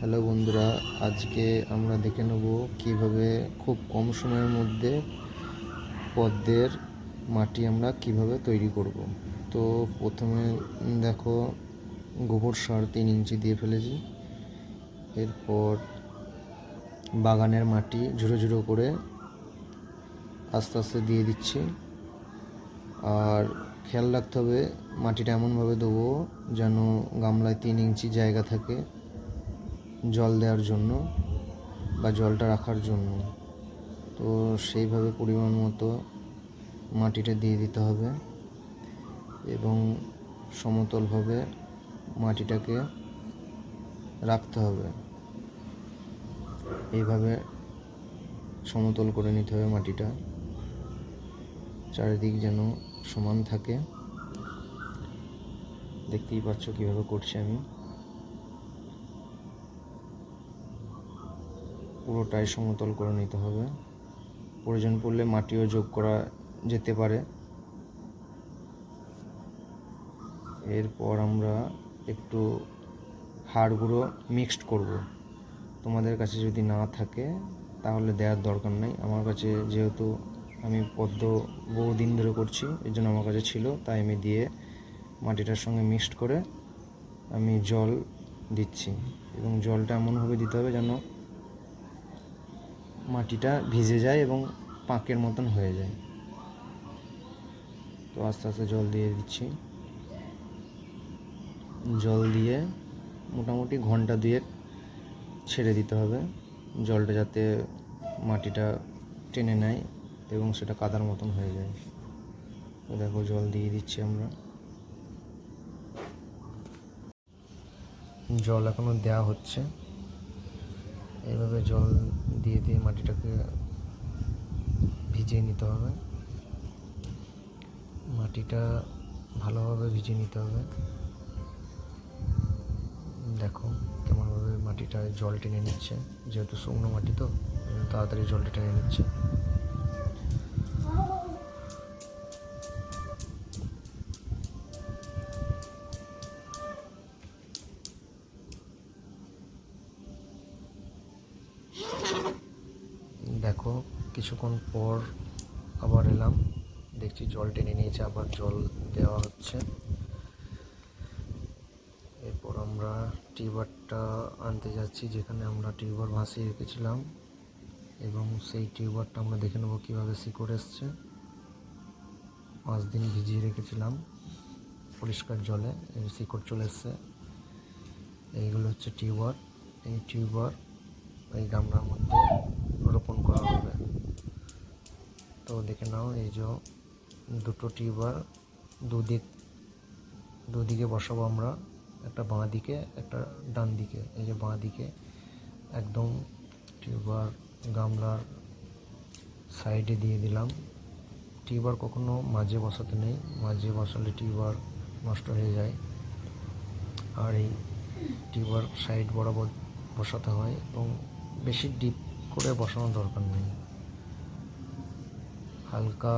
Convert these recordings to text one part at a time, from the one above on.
Hello বন্ধুরা, আজকে আমরা দেখে নেব কীভাবে খুব কম সময়ের মধ্যে পদ্মের মাটি আমরা কীভাবে তৈরি করব। তো প্রথমে দেখো গোবর সার তিন ইঞ্চি দিয়ে ফেলেছি। এরপর বাগানের মাটি ঝুড়ো ঝুড়ো করে আস্তে আস্তে দিয়ে দিচ্ছি। আর খেয়াল রাখতে হবে মাটিটা এমনভাবে দেবো যেন গামলায় তিন ইঞ্চি জায়গা থাকে। জল দেওয়ার জন্য বা জলটা রাখার জন্য। তো সেইভাবে পরিমাণ মতো মাটিটা দিয়ে দিতে হবে এবং সমতলভাবে মাটিটাকে রাখতে হবে। এইভাবে সমতল করে নিতে হবে মাটিটা। চারিদিক যেন সমান থাকে। দেখতেই পাচ্ছ কীভাবে করছি আমি। পুরোটাই সমতল করে নিতে হবে। প্রয়োজন পড়লে মাটিও যোগ করা যেতে পারে। এরপর আমরা একটু হাড় গুঁড়ো মিক্সড করব। তোমাদের কাছে যদি না থাকে, তাহলে দেওয়ার দরকার নেই। আমার কাছে যেহেতু আমি পদ্ম বহুদিন ধরে করছি, এর জন্য আমার কাছে ছিল, তাই আমি দিয়ে মাটিটার সঙ্গে মিক্সড করে আমি জল দিচ্ছি। এবং জলটা এমনভাবে দিতে হবে যেন মাটিটা ভিজে যায় এবং পাঁকের মতন হয়ে যায়। তো আস্তে আস্তে জল দিয়ে দিচ্ছি। জল দিয়ে মোটামুটি ঘণ্টা দুয়েক ছেড়ে দিতে হবে। জলটা যাতে মাটিটা টেনে নেয় এবং সেটা কাদার মতন হয়ে যায়। তো দেখো, জল দিয়ে দিচ্ছি আমরা। জল এখনও দেওয়া হচ্ছে। এইভাবে জল দিয়ে দিয়ে মাটিটাকে ভিজিয়ে নিতে হবে। মাটিটা ভালোভাবে ভিজিয়ে নিতে হবে। দেখো কেমনভাবে মাটিটা জল টেনে নিচ্ছে। যেহেতু শুকনো মাটি তো, তাড়াতাড়ি জলটা টেনে নিচ্ছে। দেখো, কিছুক্ষণ পর আবার এলাম। দেখছি জল টেনে নিয়েছে, আবার জল দেওয়া হচ্ছে। এরপর আমরা টিউবারটা আনতে যাচ্ছি, যেখানে আমরা টিউবার ভাসিয়ে রেখেছিলাম। এবং সেই টিউবারটা আমরা দেখে নেব কীভাবে শিকড় এসছে। পাঁচ দিন ভিজিয়ে রেখেছিলাম পরিষ্কার জলে শিকড় চলে এসছে। এইগুলো হচ্ছে টিউবার। এই টিউবার এই গামলার মধ্যে রোপণ করা হবে। তো দেখে নাও, এই যে দুটো টিউবার দুদিক, দুদিকে বসাবো আমরা। একটা বাঁ দিকে, একটা ডান দিকে। এই যে বাঁ দিকে একদম টিউবার গামলার সাইডে দিয়ে দিলাম। টিউবার কখনো মাঝে বসাতে নেই। মাঝে বসালে টিউবার নষ্ট হয়ে যায়। আর এই টিউবার সাইড বরাবর বসাতে হয় এবং বেশি ডিপ করে বসানোর দরকার নেই। হালকা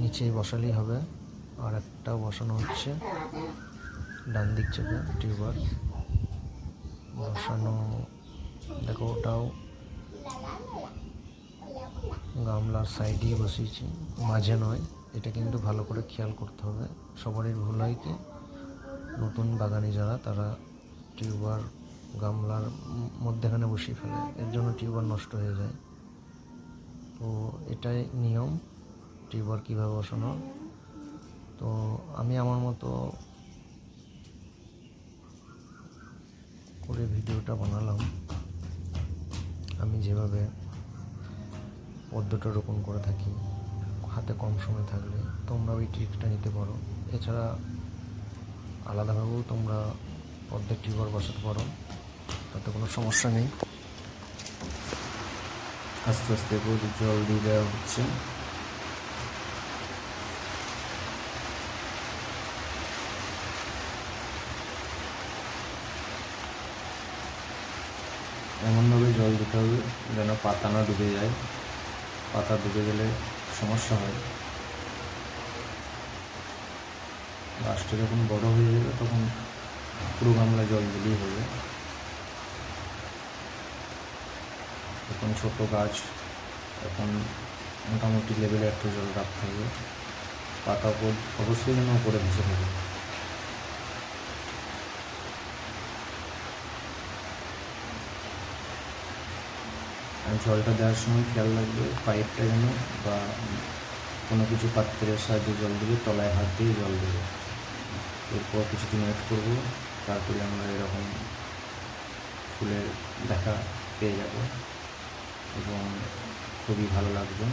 নিচে বসালেই হবে, আর একটা বসানো হচ্ছে। ডান দিক চেপে টিউবার বসানো, দেখো ওটাও গামলার সাইডেই বসিয়েছি, মাঝে নয়। এটা কিন্তু ভালো করে খেয়াল করতে হবে। সবারই ভুল হয় কি? নতুন বাগানে যারা, তারা টিউবার গামলার মধ্যেখানে বসিয়ে ফেলে। এর জন্য টিউবার নষ্ট হয়ে যায়। তো এটাই নিয়ম, টিউবার কীভাবে বসানো। তো আমি আমার মতো করে ভিডিওটা বানালাম। আমি যেভাবে পদ্মটা রোপণ করে থাকি, হাতে কম সময় থাকলে তোমরা ওই ট্রিকটা নিতে পারো। এছাড়া আলাদাভাবেও তোমরা পদ্মের টিউবার বসাতে পারো। তাতে কোনো সমস্যা নেই। আস্তে আস্তে প্রচুর জল দিয়ে দেওয়া হচ্ছে। এমনভাবে জল দিতে হবে যেন পাতা না ডুবে যায়। পাতা ডুবে গেলে সমস্যা হয়। গাছটা যখন বড় হয়ে যাবে তখন পুরো গামলা জল দিলেই হবে। এখন ছোট গাছ, এখন মোটামুটি লেভেলে একটু জল রাখতে হবে। পাতা অবশ্যই যেন উপরে ভেসে থাকে। জলটা দেওয়ার সময় খেয়াল রাখবে, পাইপটা যেন বা কোনো কিছু পাত্রের সাহায্যে জল দিলে তলায় হাত দিয়ে জল দেবে। এরপর কিছুদিন ওয়েট করব, তারপরে আমরা এরকম ফুলের দেখা পেয়ে যাব। এবং খুবই ভালো লাগবে।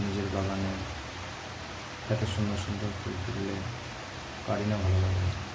নিজের বাগানে এত সুন্দর সুন্দর ফুল তুললে কারি না ভালো লাগবে